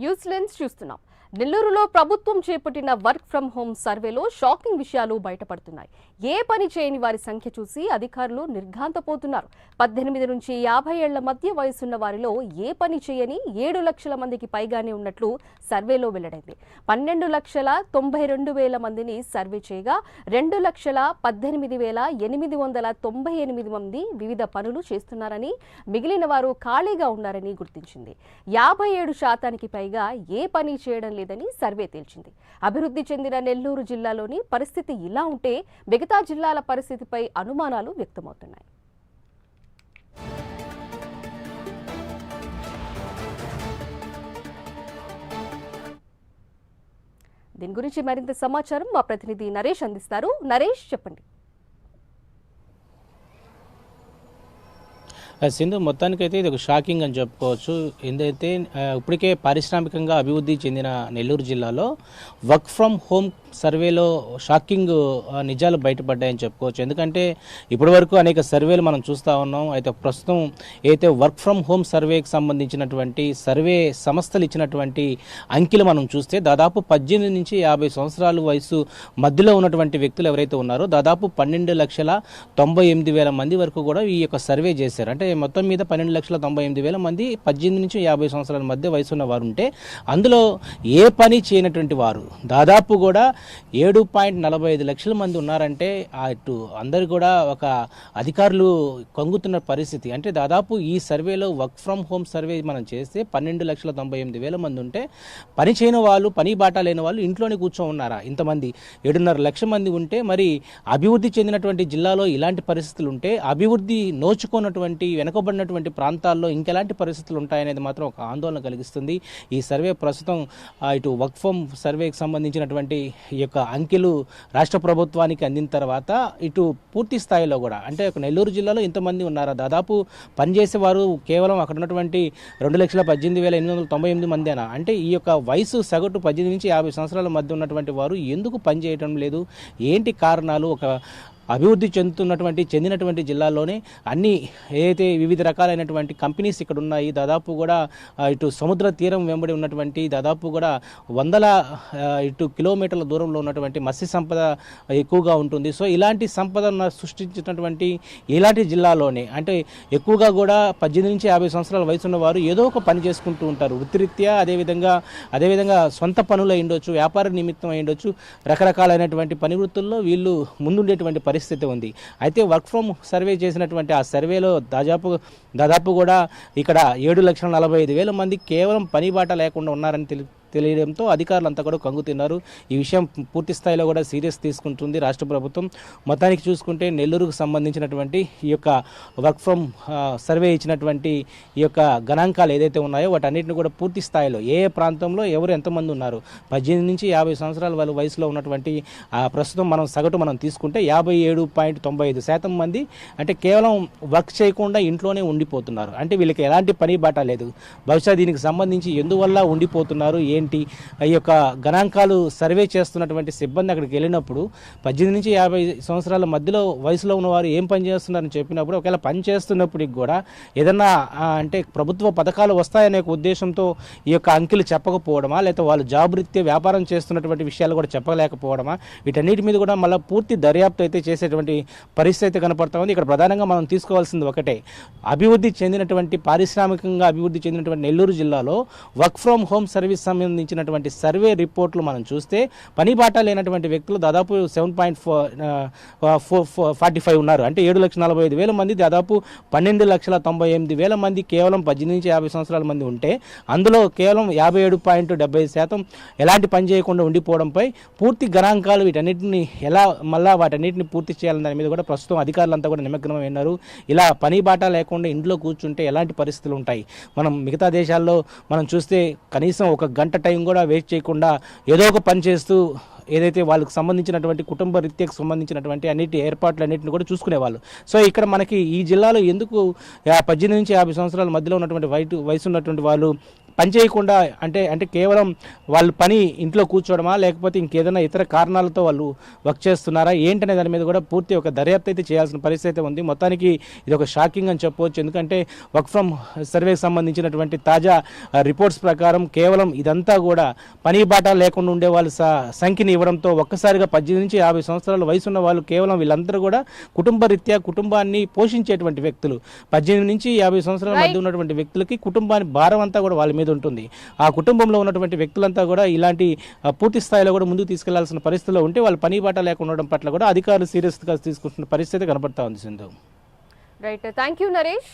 News lens చూస్తున్నాం. నెల్లూరులో ప్రభుత్వం చేపట్టిన వర్క్ ఫ్రం హోమ్ సర్వేలో షాకింగ్ విషయాలు బయటపడుతున్నాయి. ఏ పని చేయని వారి సంఖ్య చూసి అధికారులు నిర్ఘాంతపోతున్నారు. పద్దెనిమిది నుంచి యాభై ఏళ్ళ మధ్య వయసున్న వారిలో ఏ పని చేయని ఏడు లక్షల మందికి పైగానే ఉన్నట్లు సర్వేలో వెల్లడైంది. పన్నెండు లక్షల తొంభై రెండు వేల మందిని సర్వే చేయగా రెండు లక్షల పద్దెనిమిది వేల ఎనిమిది వందల తొంభై ఎనిమిది మంది వివిధ పనులు చేస్తున్నారని మిగిలిన వారు ఖాళీగా ఉన్నారని గుర్తించింది. యాభై ఏడు శాతానికి పైగా ఏ పని చేయడం లేదని సర్వే తేల్చింది. అభివృద్ధి చెందిన నెల్లూరు జిల్లాలోని పరిస్థితి ఇలా ఉంటే మిగతా జిల్లాల పరిస్థితిపై అనుమానాలు వ్యక్తమవుతున్నాయి. దీని గురించి మరింత సమాచారం మా ప్రతినిధి నరేష్ అందిస్తారు. నరేష్ చెప్పండి. Uh, సింధు మొత్తానికైతే ఇది ఒక షాకింగ్ అని చెప్పుకోవచ్చు. ఎందుకైతే uh, ఇప్పటికే పారిశ్రామికంగా అభివృద్ధి చెందిన నెల్లూరు జిల్లాలో వర్క్ ఫ్రమ్ హోమ్ సర్వేలో షాకింగ్ నిజాలు బయటపడ్డాయని చెప్పుకోవచ్చు. ఎందుకంటే ఇప్పటి వరకు అనేక సర్వేలు మనం చూస్తూ ఉన్నాం. అయితే ప్రస్తుతం అయితే వర్క్ ఫ్రమ్ హోమ్ సర్వేకి సంబంధించినటువంటి సర్వే సంస్థలు ఇచ్చినటువంటి అంకెలు మనం చూస్తే దాదాపు పద్దెనిమిది నుంచి యాభై సంవత్సరాల వయసు మధ్యలో ఉన్నటువంటి వ్యక్తులు ఎవరైతే ఉన్నారో దాదాపు పన్నెండు లక్షల తొంభై ఎనిమిది వేల మంది వరకు కూడా ఈ యొక్క సర్వే చేశారు. అంటే మొత్తం మీద పన్నెండు లక్షల తొంభై ఎనిమిది వేల మంది పద్దెనిమిది నుంచి యాభై సంవత్సరాల మధ్య వయసు ఉన్న వారు ఉంటే అందులో ఏ పని చేయనటువంటి వారు దాదాపు కూడా ఏడు పాయింట్ నలభై ఐదు లక్షల మంది ఉన్నారంటే అటు ఇటు అందరు కూడా ఒక అధికారులు కొంగుతున్న పరిస్థితి. అంటే దాదాపు ఈ సర్వేలో వర్క్ ఫ్రమ్ హోమ్ సర్వే మనం చేస్తే పన్నెండు లక్షల తొంభై ఎనిమిది వేల మంది ఉంటే పని చేయని వాళ్ళు పని బాట లేని వాళ్ళు ఇంట్లోనే కూర్చొని ఉన్నారా ఇంతమంది ఏడున్నర లక్ష మంది ఉంటే మరి అభివృద్ధి చెందినటువంటి జిల్లాలో ఇలాంటి పరిస్థితులు ఉంటే అభివృద్ధి నోచుకున్నటువంటి వెనుకబడినటువంటి ప్రాంతాల్లో ఇంకెలాంటి పరిస్థితులు ఉంటాయనేది మాత్రం ఒక ఆందోళన కలిగిస్తుంది. ఈ సర్వే ప్రస్తుతం ఇటు వర్క్ ఫ్రమ్ సర్వేకి సంబంధించినటువంటి ఈ యొక్క అంకెలు రాష్ట్ర ప్రభుత్వానికి అందిన తర్వాత ఇటు పూర్తి స్థాయిలో కూడా అంటే నెల్లూరు జిల్లాలో ఇంతమంది ఉన్నారు? దాదాపు పనిచేసేవారు కేవలం అక్కడ ఉన్నటువంటి రెండు లక్షల పద్దెనిమిది వేల ఎనిమిది వందల తొంభై ఎనిమిది మందేనా? అంటే ఈ యొక్క వయసు సగటు పద్దెనిమిది నుంచి యాభై సంవత్సరాల మధ్య ఉన్నటువంటి వారు ఎందుకు పనిచేయటం లేదు? ఏంటి కారణాలు? ఒక అభివృద్ధి చెందుతున్నటువంటి చెందినటువంటి జిల్లాల్లోనే అన్ని ఏదైతే వివిధ రకాలైనటువంటి కంపెనీస్ ఇక్కడ ఉన్నాయి దాదాపు కూడా ఇటు సముద్ర తీరం వెంబడి ఉన్నటువంటి దాదాపు కూడా వందల ఇటు కిలోమీటర్ల దూరంలో ఉన్నటువంటి మత్స్య సంపద ఎక్కువగా ఉంటుంది. సో ఇలాంటి సంపదను సృష్టించినటువంటి ఇలాంటి జిల్లాలోనే అంటే ఎక్కువగా కూడా పద్దెనిమిది నుంచి యాభై సంవత్సరాల వయసు ఉన్నవారు ఏదో ఒక పని చేసుకుంటూ ఉంటారు. వృత్తిరీత్యా అదేవిధంగా అదేవిధంగా సొంత పనులు అయ్యుండొచ్చు వ్యాపార నిమిత్తం అయ్యుండొచ్చు రకరకాలైనటువంటి పని వృత్తుల్లో వీళ్ళు ముందుండేటువంటి పరిస్థితి ఉంది. అయితే వర్క్ ఫ్రమ్ సర్వే చేసినటువంటి ఆ సర్వేలో దాదాపు దాదాపు కూడా ఇక్కడ ఏడు లక్షల నలభై ఐదు వేల మంది కేవలం పని బాట లేకుండా ఉన్నారని తెలి తెలియడంతో అధికారులంతా కూడా కంగుతున్నారు ఈ విషయం పూర్తి స్థాయిలో కూడా సీరియస్ తీసుకుంటుంది రాష్ట్ర ప్రభుత్వం. మొత్తానికి చూసుకుంటే నెల్లూరుకు సంబంధించినటువంటి ఈ యొక్క వర్క్ ఫ్రమ్ సర్వే ఇచ్చినటువంటి ఈ యొక్క గణాంకాలు ఏదైతే ఉన్నాయో వాటన్నిటిని కూడా పూర్తి స్థాయిలో ఏ ఏ ప్రాంతంలో ఎవరు ఎంతమంది ఉన్నారు. పద్దెనిమిది నుంచి యాభై సంవత్సరాల వాళ్ళ వయసులో ఉన్నటువంటి ప్రస్తుతం మనం సగటు మనం తీసుకుంటే యాభై ఏడు పాయింట్ తొంభై ఐదు శాతం మంది అంటే కేవలం వర్క్ చేయకుండా ఇంట్లోనే ఉండిపోతున్నారు. అంటే వీళ్ళకి ఎలాంటి పని బాట లేదు. బహుశా దీనికి సంబంధించి ఎందువల్ల ఉండిపోతున్నారు? ఏ ఏంటి? ఈ యొక్క గణాంకాలు సర్వే చేస్తున్నటువంటి సిబ్బంది అక్కడికి వెళ్ళినప్పుడు పద్దెనిమిది నుంచి యాభై సంవత్సరాల మధ్యలో వయసులో ఉన్నవారు ఏం పని చేస్తున్నారని చెప్పినప్పుడు ఒకవేళ పని చేస్తున్నప్పటికి కూడా ఏదన్నా అంటే ప్రభుత్వ పథకాలు వస్తాయనే ఒక ఉద్దేశంతో ఈ యొక్క అంకెలు చెప్పకపోవడమా? లేకపోతే వాళ్ళు జాబ్ రీత్యా వ్యాపారం చేస్తున్నటువంటి విషయాలు కూడా చెప్పలేకపోవడమా? వీటన్నిటి మీద కూడా మళ్ళీ పూర్తి దర్యాప్తు అయితే చేసేటువంటి పరిస్థితి అయితే కనపడతా ఉంది. ఇక్కడ ప్రధానంగా మనం తీసుకోవాల్సింది ఒకటే. అభివృద్ధి చెందినటువంటి పారిశ్రామికంగా అభివృద్ధి చెందినటువంటి నెల్లూరు జిల్లాలో వర్క్ ఫ్రమ్ హోమ్ సర్వీస్ సమయం సంబంధించినటువంటి సర్వే రిపోర్ట్లు మనం చూస్తే పని బాట లేనటువంటి వ్యక్తులు దాదాపు seven point four forty five ఉన్నారు. అంటే ఏడు లక్షల నలభై ఐదు వేల మంది దాదాపు పన్నెండు లక్షల తొంభై ఎనిమిది వేల మంది కేవలం పద్దెనిమిది నుంచి యాభై సంవత్సరాల మంది ఉంటే అందులో కేవలం యాభై ఏడు పాయింట్ డెబ్బై శాతం ఎలాంటి పని చేయకుండా ఉండిపోవడంపై పూర్తి గణాంకాలు వీటన్నిటిని ఎలా మళ్ళా వాటన్నిటిని పూర్తి చేయాలని దాని మీద కూడా ప్రస్తుతం అధికారులంతా కూడా నిమగ్నమై ఉన్నారు. ఇలా పని బాట లేకుండా ఇంట్లో కూర్చుంటే ఎలాంటి పరిస్థితులు ఉంటాయి? మనం మిగతా దేశాల్లో మనం చూస్తే కనీసం ఒక గంట టైం కూడా వేస్ట్ చేయకుండా ఏదో ఒక పని చేస్తూ ఏదైతే వాళ్ళకి సంబంధించినటువంటి కుటుంబ రీత్యకు సంబంధించినటువంటి అన్నిటి ఏర్పాట్లు అన్నింటిని కూడా చూసుకునేవాళ్ళు. సో ఇక్కడ మనకి ఈ జిల్లాలో ఎందుకు పద్దెనిమిది నుంచి యాభై సంవత్సరాల మధ్యలో ఉన్నటువంటి వైటు వయసు ఉన్నటువంటి వాళ్ళు పని చేయకుండా అంటే అంటే కేవలం వాళ్ళు పని ఇంట్లో కూర్చోవడమా లేకపోతే ఇంకేదైనా ఇతర కారణాలతో వాళ్ళు వర్క్ చేస్తున్నారా ఏంటనే దాని మీద కూడా పూర్తి ఒక దర్యాప్తు అయితే చేయాల్సిన పరిస్థితి అయితే ఉంది. మొత్తానికి ఇది ఒక షాకింగ్ అని చెప్పవచ్చు ఎందుకంటే వర్క్ ఫ్రమ్ సర్వేకి సంబంధించినటువంటి తాజా రిపోర్ట్స్ ప్రకారం కేవలం ఇదంతా కూడా పని బాట లేకుండా ఉండే వాళ్ళ సంఖ్యని ఇవ్వడంతో ఒక్కసారిగా పద్దెనిమిది నుంచి యాభై సంవత్సరాల వయసు ఉన్న వాళ్ళు కేవలం వీళ్ళందరూ కూడా కుటుంబ రీత్యా కుటుంబాన్ని పోషించేటువంటి వ్యక్తులు. పద్దెనిమిది నుంచి యాభై సంవత్సరాల మధ్య ఉన్నటువంటి వ్యక్తులకి కుటుంబాన్ని భారం అంతా కూడా వాళ్ళ మీద ఉంటుంది. ఆ కుటుంబంలో ఉన్నటువంటి వ్యక్తులంతా కూడా ఇలాంటి పూర్తి స్థాయిలో కూడా ముందుకు తీసుకెళ్ళాల్సిన పరిస్థితిలో ఉంటే వాళ్ళు పని బాట లేకుండా ఉండడం పట్ల కూడా అధికారులు సీరియస్గా తీసుకుంటున్న పరిస్థితి కనబడతా ఉంది Sindhu. Right thank you Naresh